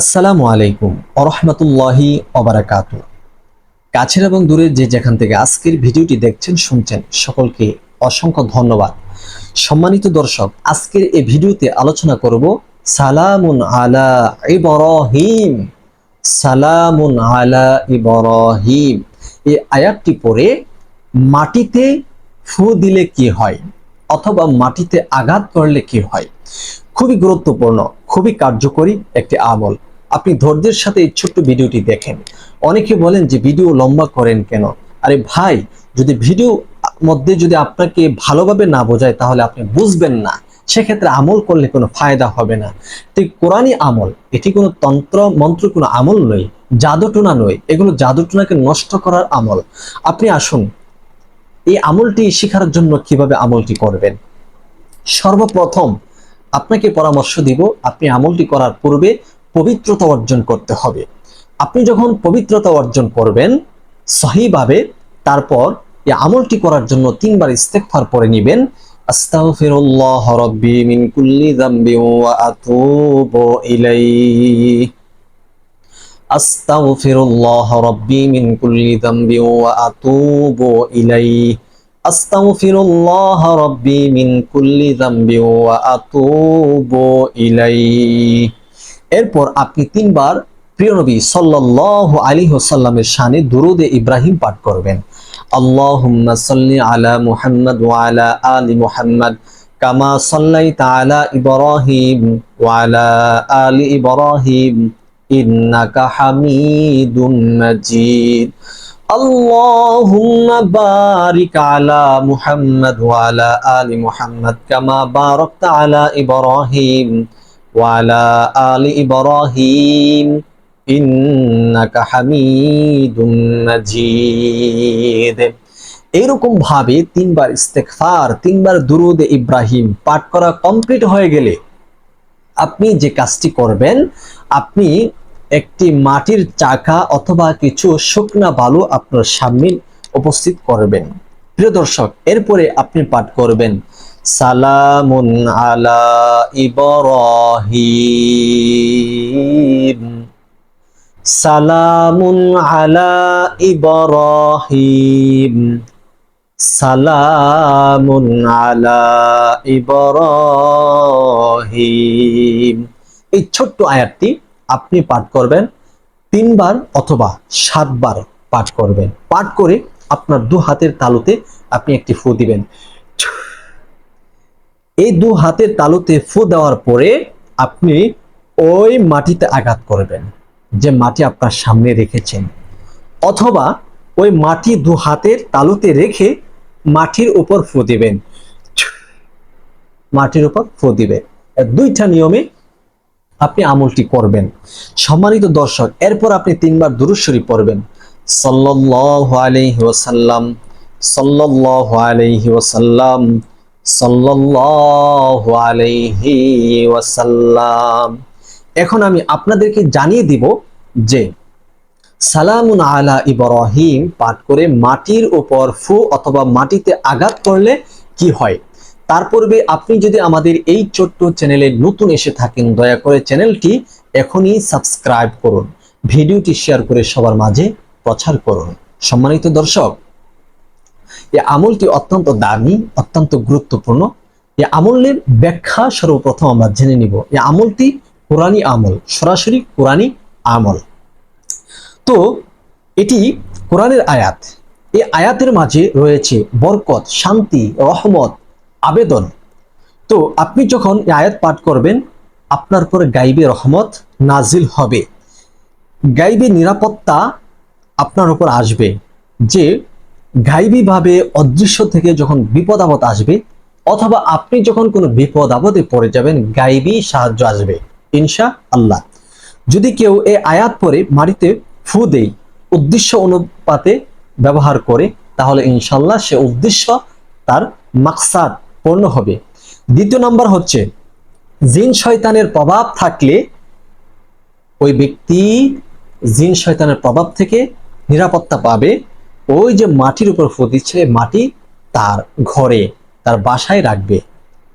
আসসালামু আলাইকুম আরহামতুল্লাহি অবরাকাত কাছের এবং দূরের যে যেখান থেকে আজকের ভিডিওটি দেখছেন, শুনছেন, সকলকে অসংখ্য ধন্যবাদ। সম্মানিত দর্শক, আজকের এই ভিডিওতে আলোচনা করব সালামুন আলা ইবরাহিম। সালামুন আলা ইবরাহিম। এই আয়াতটি পড়ে, মাটিতে ফু দিলে কি হয়? অথবা মাটিতে আঘাত করলে কি হয়? খুবই গুরুত্বপূর্ণ, খুবই কার্যকরী একটি আমল। আপনি ধৈর্যের সাথে এই ছোট্ট ভিডিওটি দেখেন। অনেকে বলেন যে, ভিডিও লম্বা করেন কেন? আরে ভাই, যদি ভিডিও মধ্যে যদি আপনাকে ভালোভাবে না বোঝায়, তাহলে আপনি বুঝবেন না। সেক্ষেত্রে আমল করলে কোনো ফায়দা হবে না। এই কোরআনই আমল। এটি কোনো তন্ত্র, মন্ত্র, কোনো আমল নয়। জাদুটোনা নয়। এগুলো জাদুটোনাকে নষ্ট করার আমল। আপনি আসুন, এই আমলটি শেখার জন্য কীভাবে আমলটি করবেন? সর্বপ্রথম আপনাকে পরামর্শ দিব, আপনি আমলটি করার পূর্বে পবিত্রতা অর্জন করতে হবে। আপনি যখন পবিত্রতা অর্জন করবেন, সহিভাবে তারপর এই আমলটি করার জন্য তিনবার ইস্তেগফার পরে নেবেন। আস্তাগফিরুল্লাহ রাব্বি মিন কুল্লি যামবি ওয়া আতুবু ইলাইহি। আস্তাগফিরুল্লাহ রাব্বি মিন কুল্লি যামবি ওয়া আতুবু ইলাইহি। আস্তাগফিরুল্লাহ রাব্বি মিন কুল্লি যামবি ওয়া আতুবু ইলাইহি। এরপর আপনি তিনবার প্রিয় নবী সাল্লাল্লাহু আলাইহি ওয়াসাল্লামের শানে দুরুদে ইব্রাহিম পাঠ করবেন। আল্লাহুম্মা সাল্লি আলা মুহাম্মদ ওয়া আলা আলি মুহাম্মদ কামা সাল্লাইতা আলা ইব্রাহিম ওয়া আলা আলি ইব্রাহিম ইন্নাকা হামিদুম মাজিদ। আল্লাহুম্মা বারিক আলা মুহাম্মদ আলি মুহাম্মদ কামা বারাকতা আলা ইব্রাহিম ওয়া আলা আলি ইব্রাহিম ইন্নাকা এরকম ভাবে তিনবার ইস্তেকফার তিনবার দুরুদ ইব্রাহিম পাঠ করা কমপ্লিট হয়ে গেলে আপনি যে কাজটি করবেন, আপনি একটি মাটির চাকা অথবা কিছু শুকনা বালু আপনার সামনে উপস্থিত করবেন। প্রিয় দর্শক, এরপরে আপনি পাঠ করবেন, সালামুন আলা ইবরাহিম। সালামুন আলা ইবরাহিম। সালামুন আলা ইবরাহিম। এই ছোট্ট আয়াতটি আপনি পাঠ করবেন, তিনবার অথবা সাতবার পাঠ করবেন। পাঠ করে আপনার দু হাতের তালুতে আপনি একটি ফু দিবেন। এই দু হাতের তালুতে ফু দেওয়ার পরে আপনি ওই মাটিতে আঘাত করবেন, যে মাটি আপনার সামনে রেখেছেন। অথবা ওই মাটি দু হাতের তালুতে রেখে মাটির উপর ফু দিবেন। মাটির উপর ফু দিবেন। দুইটা নিয়মে আপনি আমলটি করবেন। সম্মানিত দর্শক, এরপর আপনি তিনবার দুরুদ পড়বেন। সাল্লাল্লাহু আলাইহি ওয়াসাল্লাম। এখন আমি আপনাদেরকে জানিয়ে দিব যে, সালামুন আলা ইব্রাহিম পাঠ করে মাটির উপর ফু অথবা মাটিতে আঘাত করলে কি হয়? তার পূর্বে আপনি যদি আমাদের এই ছোট্ট চ্যানেলে নতুন এসে থাকেন, দয়া করে চ্যানেলটি এখনই সাবস্ক্রাইব করুন। ভিডিওটি শেয়ার করে সবার মাঝে প্রচার করুন। সম্মানিত দর্শক এই আমলটি অত্যন্ত দামি, অত্যন্ত গুরুত্বপূর্ণ। এই আমলের ব্যাখ্যা সর্বপ্রথম আমরা জেনে নিব। এই আমলটি কোরআনী আমল, সরাসরি কোরআনী আমল। তো, এটি কোরআনের আয়াত। এই আয়াতের মাঝে রয়েছে বরকত, শান্তি, রহমত আবেদন। তো আপনি যখন আয়াত পাঠ করবেন, আপনার উপরে গাইবে রহমত নাজিল হবে। গাইবে নিরাপত্তা আপনার উপর আসবে। যে গাইবীভাবে অদৃশ্য থেকে যখন বিপদ আপদ আসবে, অথবা আপনি যখন কোনো বিপদ আপদে পড়ে যাবেন, গাইবী সাহায্য আসবে ইনশা আল্লাহ যদি কেউ এ আয়াত পরে মাটিতে ফু দেই উদ্দেশ্য অনুপাতে ব্যবহার করে, তাহলে ইনশাল্লাহ সে উদ্দেশ্য তার মাকসাদ পূর্ণ হবে। দ্বিতীয় নাম্বার হচ্ছে, জিন শয়তানের প্রভাব থাকলে ওই ব্যক্তি জিন শয়তানের প্রভাব থেকে নিরাপত্তা পাবে। ওই যে মাটির উপর ফু দিচ্ছে, মাটি তার ঘরে, তার বাসায় রাখবে।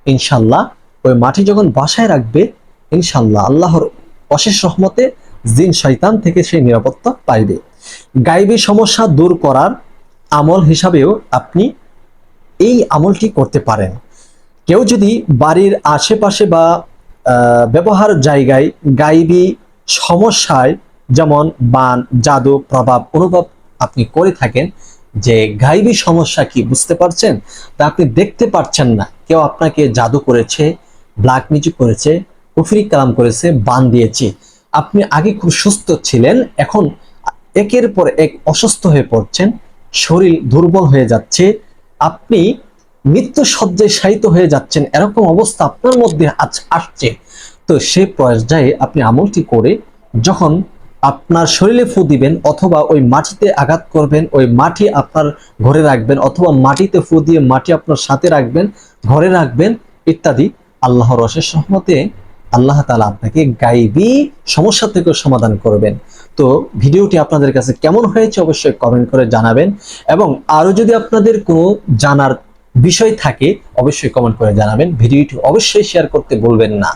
ইনশাল্লাহ, ওই মাটি যখন বাসায় রাখবে, ইনশাল্লাহ আল্লাহর অশেষ রহমতে জিন শয়তান থেকে সে নিরাপত্তা পাইবে। গাইবী সমস্যা দূর করার আমল হিসাবেও আপনি এই আমলটি করতে পারেন। কেউ যদি বাড়ির আশেপাশে বা ব্যবহার জায়গায় গাইবী সমস্যায় যেমন বান, জাদু, প্রভাব অনুভব আপনি করে থাকেন, যে গাইবী সমস্যা কি বুঝতে পারছেন? তা আপনি দেখতে পারছেন না। কেউ আপনাকে জাদু করেছে, ব্ল্যাক মিউজিক করেছে, কুফরি কালাম করেছে, বান দিয়েছে। আপনি আগে খুব সুস্থ ছিলেন, এখন একের পর এক অসুস্থ হয়ে পড়ছেন, শরীর দুর্বল হয়ে যাচ্ছে আপনি মৃত্যু সজ্জায় শায়িত হয়ে যাচ্ছেন, এরকম অবস্থা আপনার মধ্যে আসছে। তো সে পর্যায়ে আপনি আমলটি করে যখন আপনার শরীরে ফু দিবেন অথবা ওই মাটিতে আঘাত করবেন, ওই মাটি আপনার ঘরে রাখবেন অথবা মাটিতে ফু দিয়ে মাটি আপনার সাথে রাখবেন, ঘরে রাখবেন ইত্যাদি আল্লাহর অশেষ সহমতে আল্লাহ তালা আপনাকে গাইবি সমস্যা থেকেও সমাধান করবেন। তো ভিডিওটি আপনাদের কাছে কেমন হয়েছে অবশ্যই কমেন্ট করে জানাবেন এবং আরও যদি আপনাদের কোনো জানার বিষয় থাকে, অবশ্যই কমেন্ট করে জানাবেন। ভিডিওটি অবশ্যই শেয়ার করতে বলবেন না।